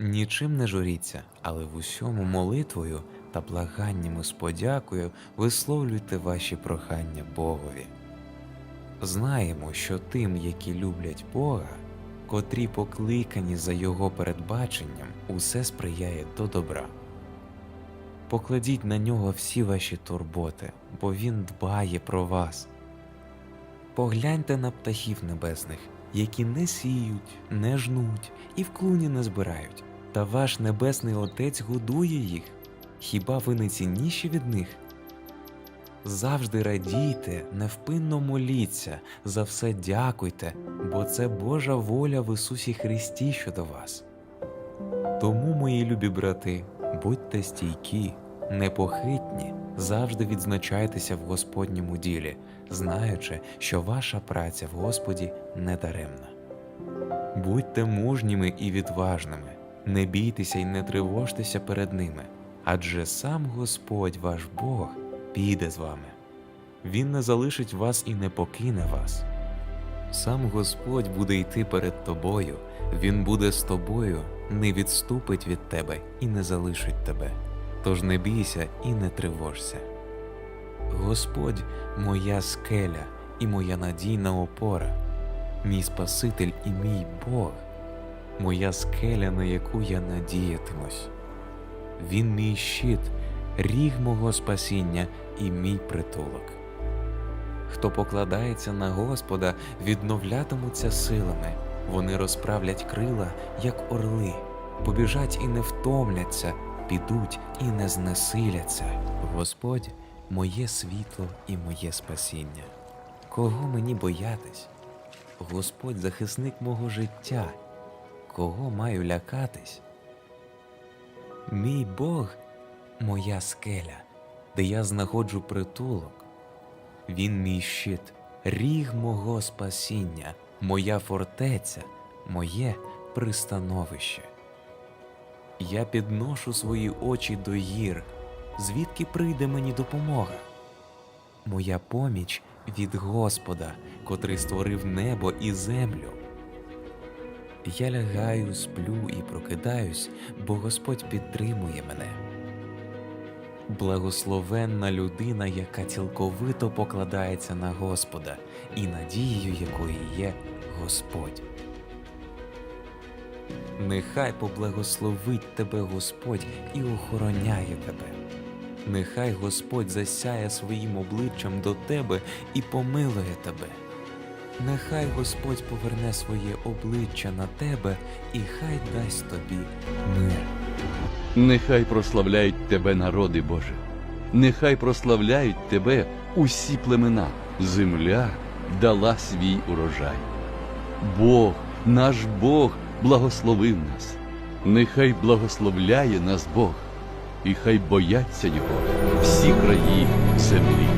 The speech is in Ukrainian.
Нічим не журіться, але в усьому молитвою та благаннями з подякою висловлюйте ваші прохання Богові. Знаємо, що тим, які люблять Бога, котрі покликані за Його передбаченням, усе сприяє до добра. Покладіть на нього всі ваші турботи, бо Він дбає про вас. Погляньте на птахів небесних, які не сіють, не жнуть і в клуні не збирають, та ваш небесний Отець годує їх. Хіба ви не цінніші від них? Завжди радійте, невпинно моліться, за все дякуйте, бо це Божа воля в Ісусі Христі щодо вас. Тому, мої любі брати, будьте стійкі, непохитні, завжди відзначайтеся в Господньому ділі, знаючи, що ваша праця в Господі не даремна. Будьте мужніми і відважними, не бійтеся і не тривожтеся перед ними, адже сам Господь ваш Бог піде з вами. Він не залишить вас і не покине вас. Сам Господь буде йти перед тобою, Він буде з тобою, не відступить від тебе і не залишить тебе. Тож не бійся і не тривожся. Господь моя скеля і моя надійна опора, мій Спаситель і мій Бог, моя скеля, на яку я надіятимусь. Він мій щит, ріг мого спасіння і мій притулок. Хто покладається на Господа, відновлятимуться силами, вони розправлять крила, як орли, побіжать і не втомляться, підуть і не знесиляться. Господь моє світло і моє спасіння. Кого мені боятись? Господь захисник мого життя. Кого маю лякатись? Мій Бог моя скеля, де я знаходжу притулок. Він мій щит, ріг мого спасіння, моя фортеця, моє пристановище. Я підношу свої очі до гір, звідки прийде мені допомога. Моя поміч від Господа, котрий створив небо і землю. Я лягаю, сплю і прокидаюсь, бо Господь підтримує мене. Благословенна людина, яка цілковито покладається на Господа і надією якої є Господь. Нехай поблагословить тебе Господь і охороняє тебе. Нехай Господь засяє своїм обличчям до тебе і помилує тебе. Нехай Господь поверне своє обличчя на тебе і хай дасть тобі мир. Нехай прославляють тебе народи Боже, нехай прославляють тебе усі племена. Земля дала свій урожай. Бог, наш Бог, благословив нас. Нехай благословляє нас Бог, і хай бояться Його всі краї землі.